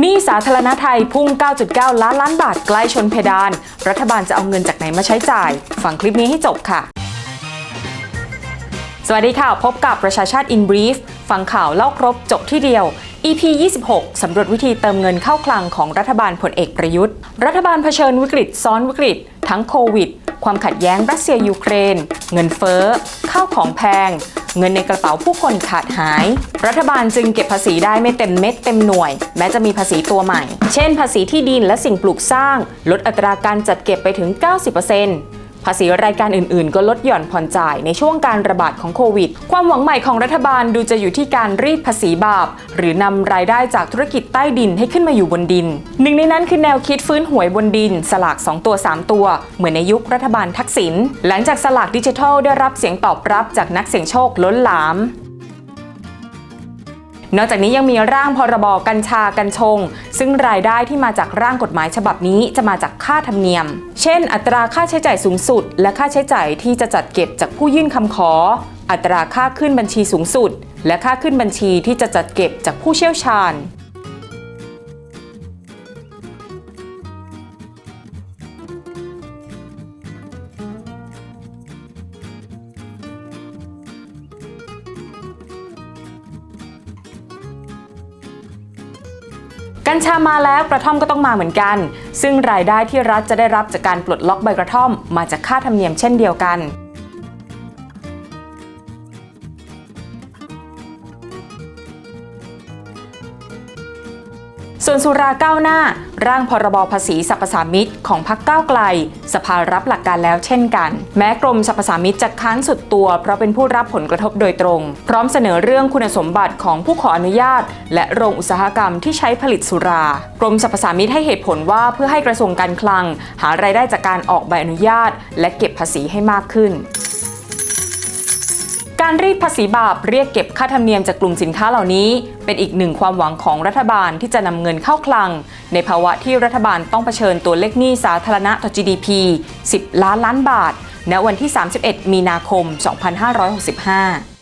หนี้สาธารณไทยพุ่ง 9.9 ล้านล้านบาทใกล้ชนเพดาน รัฐบาลจะเอาเงินจากไหนมาใช้จ่าย ฟังคลิปนี้ให้จบค่ะ สวัสดีค่ะ พบกับประชาชาติ in brief ฟังข่าวเล่าครบจบที่เดียว EP 26 สำรวจวิธีเติมเงินเข้าคลังของรัฐบาลพลเอกประยุทธ์ รัฐบาลเผชิญวิกฤตซ้อนวิกฤต ทั้งโควิด ความขัดแย้งรัสเซียยูเครน เงินเฟ้อข้าวของแพง เงินในกระเป๋าผู้คนขาดหาย รัฐบาลจึงเก็บภาษีได้ไม่เต็มเม็ดเต็มหน่วย แม้จะมีภาษีตัวใหม่ เช่น ภาษีที่ดินและสิ่งปลูกสร้าง ลดอัตราการจัดเก็บไปถึง 90% ภาษีรายการอื่นๆ ก็ลดหย่อนผ่อนจ่ายในช่วงการระบาดของโควิด ความหวังใหม่ของรัฐบาลดูจะอยู่ที่การรีดภาษีบาป หรือนำรายได้จากธุรกิจใต้ดินให้ขึ้นมาอยู่บนดิน หนึ่งในนั้นคือแนวคิดฟื้นหวยบนดิน สลาก 2 ตัว 3 ตัว เหมือนในยุครัฐบาลทักษิณหลังจากสลากดิจิทัลได้รับเสียงตอบรับจากนักเสี่ยงโชคล้นหลาม นอกจากนี้ยังมีร่างพรบกัญชากัญชง ซึ่งรายได้ที่มาจากร่างกฎหมายฉบับนี้จะมาจากค่าธรรมเนียม เช่น อัตราค่าใช้จ่ายสูงสุด และค่าใช้จ่ายที่จะจัดเก็บจากผู้ยื่นคำขอ อัตราค่าขึ้นบัญชีสูงสุด และค่าขึ้นบัญชีที่จะจัดเก็บจากผู้เชี่ยวชาญ กัญชามาแล้วกระท่อมก็ต้องมาเหมือนกัน ซึ่งรายได้ที่รัฐจะได้รับจากการปลดล็อกใบกระท่อม มาจากค่าธรรมเนียมเช่นเดียวกัน ส่วนสุราก้าวหน้า ร่างพรบภาษีสรรพสามิตของพรรคก้าวไกล สภารับหลักการแล้วเช่นกัน แม้กรมสรรพสามิตจะค้านสุดตัว เพราะเป็นผู้รับผลกระทบโดยตรง พร้อมเสนอเรื่องคุณสมบัติของผู้ขออนุญาต และโรงอุตสาหกรรมที่ใช้ผลิตสุรา กรมสรรพสามิตให้เหตุผลว่าเพื่อให้กระทรวงการคลัง หารายได้จากการออกใบอนุญาต และเก็บภาษีให้มากขึ้น การรีดภาษีบาปเรียกเก็บค่าธรรมเนียมจากกลุ่มสินค้าเหล่านี้ เป็นอีกหนึ่งความหวังของรัฐบาลที่จะนำเงินเข้าคลัง ในภาวะที่รัฐบาลต้องเผชิญตัวเลขหนี้สาธารณะต่อ GDP 10 ล้านล้านบาท ณวันที่ 31 มีนาคม 2565